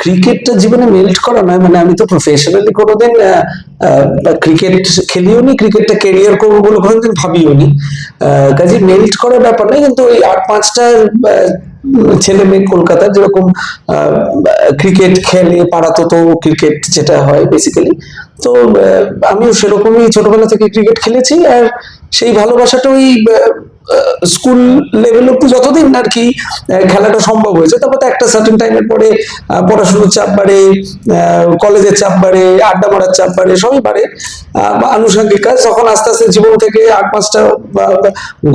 ক্রিকেটটা জীবনে মেল্ট করা নয় মানে আমি তো প্রফেশনালি কোনোদিন ক্রিকেট খেলিও নি ক্রিকেটটা ক্যারিয়ার করব বলে কোনোদিন ভাবিও নি কাজে মেল্ট করার ব্যাপার নয়, কিন্তু ওই আট পাঁচটা ছেলে মেয়ে কলকাতার যেরকম ক্রিকেট খেলে পাড়াতো তো ক্রিকেট যেটা হয় বেসিক্যালি তো আমিও সেরকমই ছোটবেলা থেকে ক্রিকেট খেলেছি আর সেই ভালোবাসাটা ওই স্কুল লেভেল অব্দি যতদিন আর কি খেলাটা সম্ভব হয়েছে। তারপর তো একটা সার্টেন টাইমের পরে পড়াশুনোর চাপ বাড়ে কলেজের চাপ বাড়ে, আড্ডা মারার চাপ বাড়ে, সবই বাড়ে। আনুষঙ্গিক কাজ। তখন আস্তে আস্তে জীবন থেকে আট পাঁচটা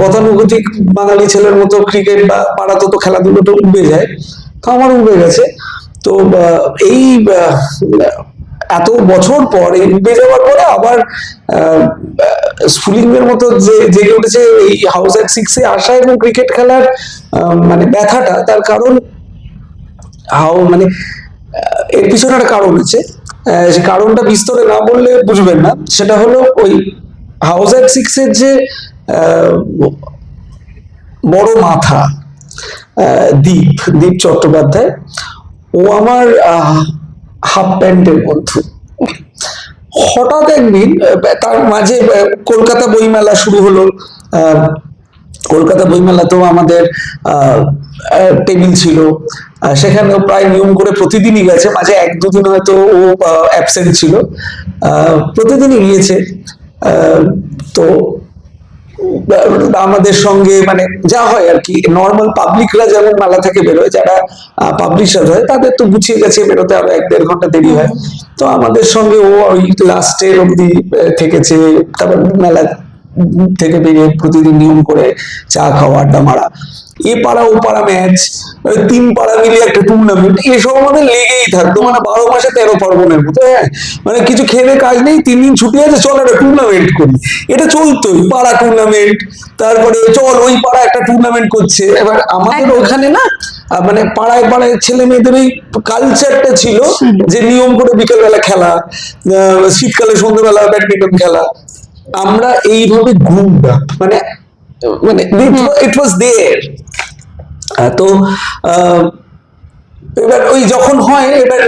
গতানুগতিক বাঙালি ছেলের মতো ক্রিকেট বা পাড়াতো তো খেলাধুলোটা উঠবে যায়। তো আমার উঠবে গেছে। তো এই এত বছর পর উঠে যাওয়ার পরে আবার স্ফুলিং এর মতো যে, জেগে উঠেছে এই হাউস অ্যাট সিক্সে আসা এবং ক্রিকেট খেলার মানে ব্যথাটা, তার কারণ হাউ মানে এর পিছনে একটা কারণ আছে সে কারণটা বিস্তরে না বললে বুঝবেন না। সেটা হলো ওই হাউস অ্যাট সিক্সের যে বড় মাথা দীপ দীপ চট্টোপাধ্যায়, ও আমার হাফ প্যান্টের বন্ধু হঠাৎ একদিন তার মাঝে কলকাতা বইমেলা শুরু হলো। কলকাতা বইমেলাতেও আমাদের টেবিল ছিল। সেখানেও প্রায় নিয়ম করে প্রতিদিনই গেছে। মাঝে এক দুদিন হয়তো ও অ্যাবসেন্ট ছিল। প্রতিদিনই গিয়েছে তো আমাদের সঙ্গে মানে যা হয় আর কি নর্মাল পাবলিকরা যেমন মেলা থেকে বেরোয়, যারা পাবলিশার হয়, তাদের তো গুছিয়ে গেছে বেরোতে আরও এক দেড় ঘণ্টা দেরি হয়। তো আমাদের সঙ্গে ও ওই লাস্টের অব্দি থেকেছে, তারপর মেলা থেকে বেরিয়ে প্রতিদিন নিয়ম করে চা খাওয়া, আড্ডা মারা। এ পাড়া ও পাড়া ম্যাচ তিন পাড়া মিলিয়ে একটা টুর্নামেন্ট এসব আমাদের লেগেই থাকতো মানে বারো মাসে তেরো পার্বণের মতো হ্যাঁ? মানে কিছু খেলে কাজ নেই তিন দিন ছুটি আছে চল একটা টুর্নামেন্ট করি। এটা চলতোই পাড়া টুর্নামেন্ট তারপরে চল ওই পাড়া একটা টুর্নামেন্ট করছে। এবার আমাদের ওখানে না মানে পাড়ায় পাড়ায় ছেলে মেয়েদের ওই কালচারটা ছিল যে নিয়ম করে বিকেলবেলা খেলা শীতকালে সন্ধ্যেবেলা ব্যাডমিন্টন খেলা। আমরা এইভাবে গ্রুপড মানে মানে ইট ওয়াজ দেয়ার তো আহ, এবার ওই যখন হয় এবার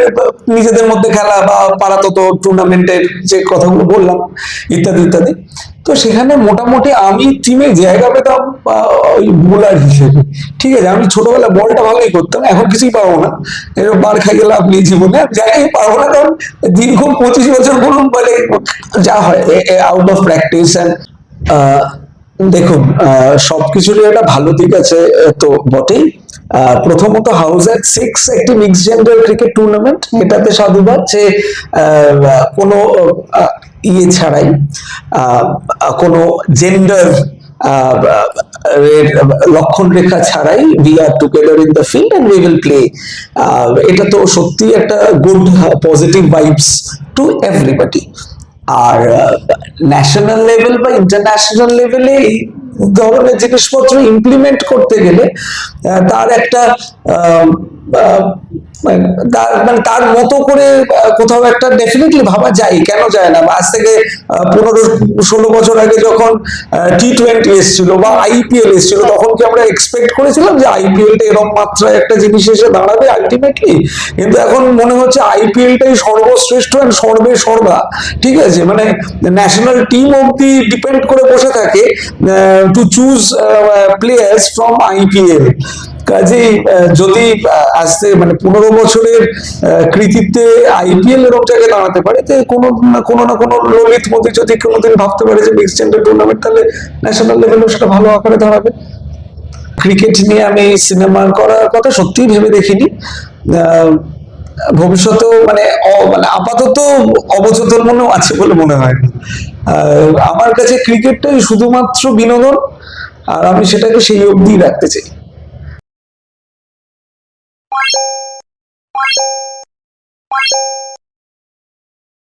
নিজেদের মধ্যে খেলা বা পাড়াতো তো টুর্নামেন্টের যে কথাগুলো বললাম ইত্যাদি ইত্যাদি। তো সেখানে মোটামুটি আমি টিমে জায়গা পেতাম ওই বোলার হিসেবে। ঠিক আছে আমি ছোটবেলা বলটা ভালোই করতাম এখন কিছুই পাবো না। এরকম বার খাই লাভ আপনি জীবনে জায়গায় পাবো না কারণ দীর্ঘ পঁচিশ বছর বলুন বলে যা হয় আউট অফ প্র্যাকটিস অ্যান্ড দেখুন সবকিছুরই একটা ভালো দিক আছে তো বটেই। প্রথমত হাউস অ্যাট সিক্স একটি মিক্স জেন্ডার ক্রিকেট টুর্নামেন্ট এটাতে সাধুবাদ যে কোনো ইয়ে ছাড়াই। কোনো জেন্ডার লক্ষণ রেখা ছাড়াই we are together in the field and we will play এটা তো সত্যি একটা good positive vibes to everybody R national level বা ইন্টারন্যাশনাল লেভেলে এই ধরনের জিনিসপত্র ইমপ্লিমেন্ট করতে গেলে তার একটা মানে তার মানে মতো করে কোথাও একটা ডেফিনেটলি ভাবা যায়, কেন যায় না? আজ থেকে পনেরো ষোলো বছর আগে যখন টি টোয়েন্টি এসেছিল বা আইপিএল এসেছিল, তখন কি আমরা এক্সপেক্ট করেছিলাম যে আইপিএলটা এরকম মাত্রায় একটা জিনিস এসে দাঁড়াবে আলটিমেটলি কিন্তু এখন মনে হচ্ছে আইপিএলটাই সর্বশ্রেষ্ঠ অ্যান্ড সর্বে সর্বা। ঠিক আছে? মানে ন্যাশনাল টিম অব্দি ডিপেন্ড করে বসে থাকে to choose players from IPL কাজেই যদি আসতে মানে পনেরো বছরের কৃতিত্বে আইপিএল এরকম জায়গায় দাঁড়াতে পারে, তো কোনো না কোনো না কোনো ললিত মোদী যদি কোনোদিন ভাবতে পারে যে মিক্স জেন্ডার টুর্নামেন্ট তাহলে ন্যাশনাল লেভেলেও সেটা ভালো আকারে দাঁড়াবে। ক্রিকেট নিয়ে আমি সিনেমা করার কথা সত্যিই ভেবে দেখিনি। ভবিষ্যতেও মানে মানে আপাতত অবচেতন মনেও আছে বলে মনে হয়। আমার কাছে ক্রিকেটটাই শুধুমাত্র বিনোদন, আর আমি সেটাকে সেই অবধি রাখতে চাই।